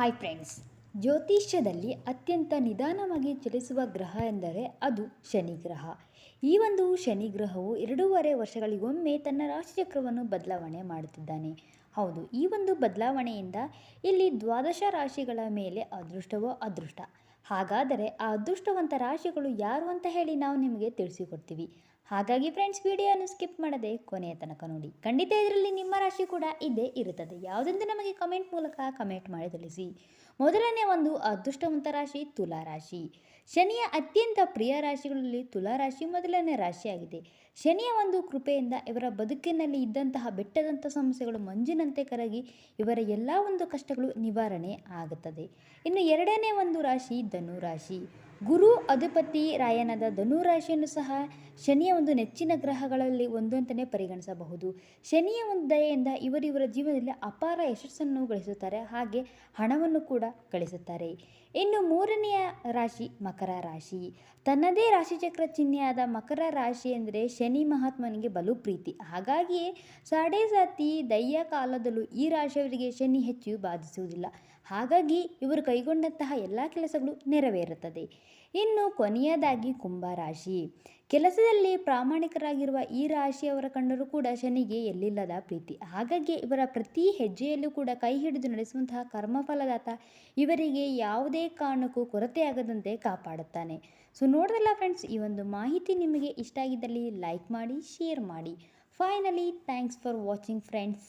Hi friends ಜ್ಯೋತಿಷ್ಯದಲ್ಲಿ ಅತ್ಯಂತ ನಿಧಾನವಾಗಿ ಚಲಿಸುವ ಗ್ರಹ ಎಂದರೆ ಅದು ಶನಿ ಗ್ರಹ. ಈ ಒಂದು ಶನಿ ಗ್ರಹವು ಎರಡೂವರೆ ವರ್ಷಗಳಿಗೊಮ್ಮೆ ತನ್ನ ರಾಶಿಚಕ್ರವನ್ನು ಬದಲಾವಣೆ ಮಾಡುತ್ತಿದ್ದಾನೆ. ಹೌದು, ಈ ಒಂದು ಬದಲಾವಣೆಯಿಂದ ಇಲ್ಲಿ ದ್ವಾದಶ ರಾಶಿಗಳ ಮೇಲೆ ಅದೃಷ್ಟವೋ ಅದೃಷ್ಟ. ಹಾಗಾದರೆ ಆ ಅದೃಷ್ಟವಂತ ರಾಶಿಗಳು ಯಾರು ಅಂತ ಹೇಳಿ ನಾವು ನಿಮಗೆ ತಿಳಿಸಿಕೊಡ್ತೀವಿ. ಹಾಗಾಗಿ ಫ್ರೆಂಡ್ಸ್ ವಿಡಿಯೋನ ಸ್ಕಿಪ್ ಮಾಡದೆ ಕೊನೆಯ ತನಕ ನೋಡಿ. ಖಂಡಿತ ಇದರಲ್ಲಿ ನಿಮ್ಮ ರಾಶಿ ಕೂಡ ಇದ್ದೇ ಇರುತ್ತದೆ. ಯಾವುದೆಂದು ನಮಗೆ ಕಮೆಂಟ್ ಮೂಲಕ ಕಮೆಂಟ್ ಮಾಡಿ ತಿಳಿಸಿ. ಮೊದಲನೇ ಒಂದು ಅದೃಷ್ಟವಂತ ರಾಶಿ ತುಲಾ ರಾಶಿ. ಶನಿಯ ಅತ್ಯಂತ ಪ್ರಿಯ ರಾಶಿಗಳಲ್ಲಿ ತುಲಾ ರಾಶಿ ಮೊದಲನೇ ರಾಶಿಯಾಗಿದೆ. ಶನಿಯ ಒಂದು ಕೃಪೆಯಿಂದ ಇವರ ಬದುಕಿನಲ್ಲಿ ಇದ್ದಂತಹ ಬೆಟ್ಟದಂಥ ಸಮಸ್ಯೆಗಳು ಮಂಜಿನಂತೆ ಕರಗಿ ಇವರ ಎಲ್ಲ ಒಂದು ಕಷ್ಟಗಳು ನಿವಾರಣೆ ಆಗುತ್ತದೆ. ಇನ್ನು ಎರಡನೇ ಒಂದು ರಾಶಿ ಧನು ರಾಶಿ ಗುರು ಅಧಿಪತಿ ರಾಯನಾದ ಧನು ರಾಶಿಯನ್ನು ಸಹ ಶನಿಯ ಒಂದು ನೆಚ್ಚಿನ ಗ್ರಹಗಳಲ್ಲಿ ಒಂದು ಅಂತಲೇ ಪರಿಗಣಿಸಬಹುದು. ಶನಿಯ ಒಂದು ದಯೆಯಿಂದ ಇವರಿವರ ಜೀವನದಲ್ಲಿ ಅಪಾರ ಯಶಸ್ಸನ್ನು ಗಳಿಸುತ್ತಾರೆ, ಹಾಗೆ ಹಣವನ್ನು ಕೂಡ ಗಳಿಸುತ್ತಾರೆ. ಇನ್ನು ಮೂರನೆಯ ರಾಶಿ ಮಕರ ರಾಶಿ. ತನ್ನದೇ ರಾಶಿಚಕ್ರ ಚಿಹ್ನೆಯಾದ ಮಕರ ರಾಶಿ ಎಂದರೆ ಶನಿ ಮಹಾತ್ಮನಿಗೆ ಬಲು ಪ್ರೀತಿ. ಹಾಗಾಗಿಯೇ ಸಾಡೇ ಸಾತಿ ದಯ್ಯ ಕಾಲದಲ್ಲೂ ಈ ರಾಶಿಯವರಿಗೆ ಶನಿ ಹೆಚ್ಚು ಬಾಧಿಸುವುದಿಲ್ಲ. ಹಾಗಾಗಿ ಇವರು ಕೈಗೊಂಡಂತಹ ಎಲ್ಲ ಕೆಲಸಗಳು ನೆರವೇರುತ್ತದೆ. ಇನ್ನು ಕೊನೆಯದಾಗಿ ಕುಂಭರಾಶಿ ಕೆಲಸದಲ್ಲಿ ಪ್ರಾಮಾಣಿಕರಾಗಿರುವ ಈ ರಾಶಿಯವರ ಕಂಡರೂ ಕೂಡ ಶನಿಗೆ ಎಲ್ಲಿಲ್ಲದ ಪ್ರೀತಿ. ಹಾಗಾಗಿ ಇವರ ಪ್ರತಿ ಹೆಜ್ಜೆಯಲ್ಲೂ ಕೂಡ ಕೈ ಹಿಡಿದು ನಡೆಸುವಂತಹ ಕರ್ಮಫಲದಾತ ಇವರಿಗೆ ಯಾವುದೇ ಕಾರಣಕ್ಕೂ ಕೊರತೆಯಾಗದಂತೆ ಕಾಪಾಡುತ್ತಾನೆ. ಸೊ ನೋಡಿದಲ್ಲ ಫ್ರೆಂಡ್ಸ್ ಈ ಒಂದು ಮಾಹಿತಿ ನಿಮಗೆ ಇಷ್ಟ ಆಗಿದ್ದಲ್ಲಿ ಲೈಕ್ ಮಾಡಿ ಶೇರ್ ಮಾಡಿ. Finally thanks for watching friends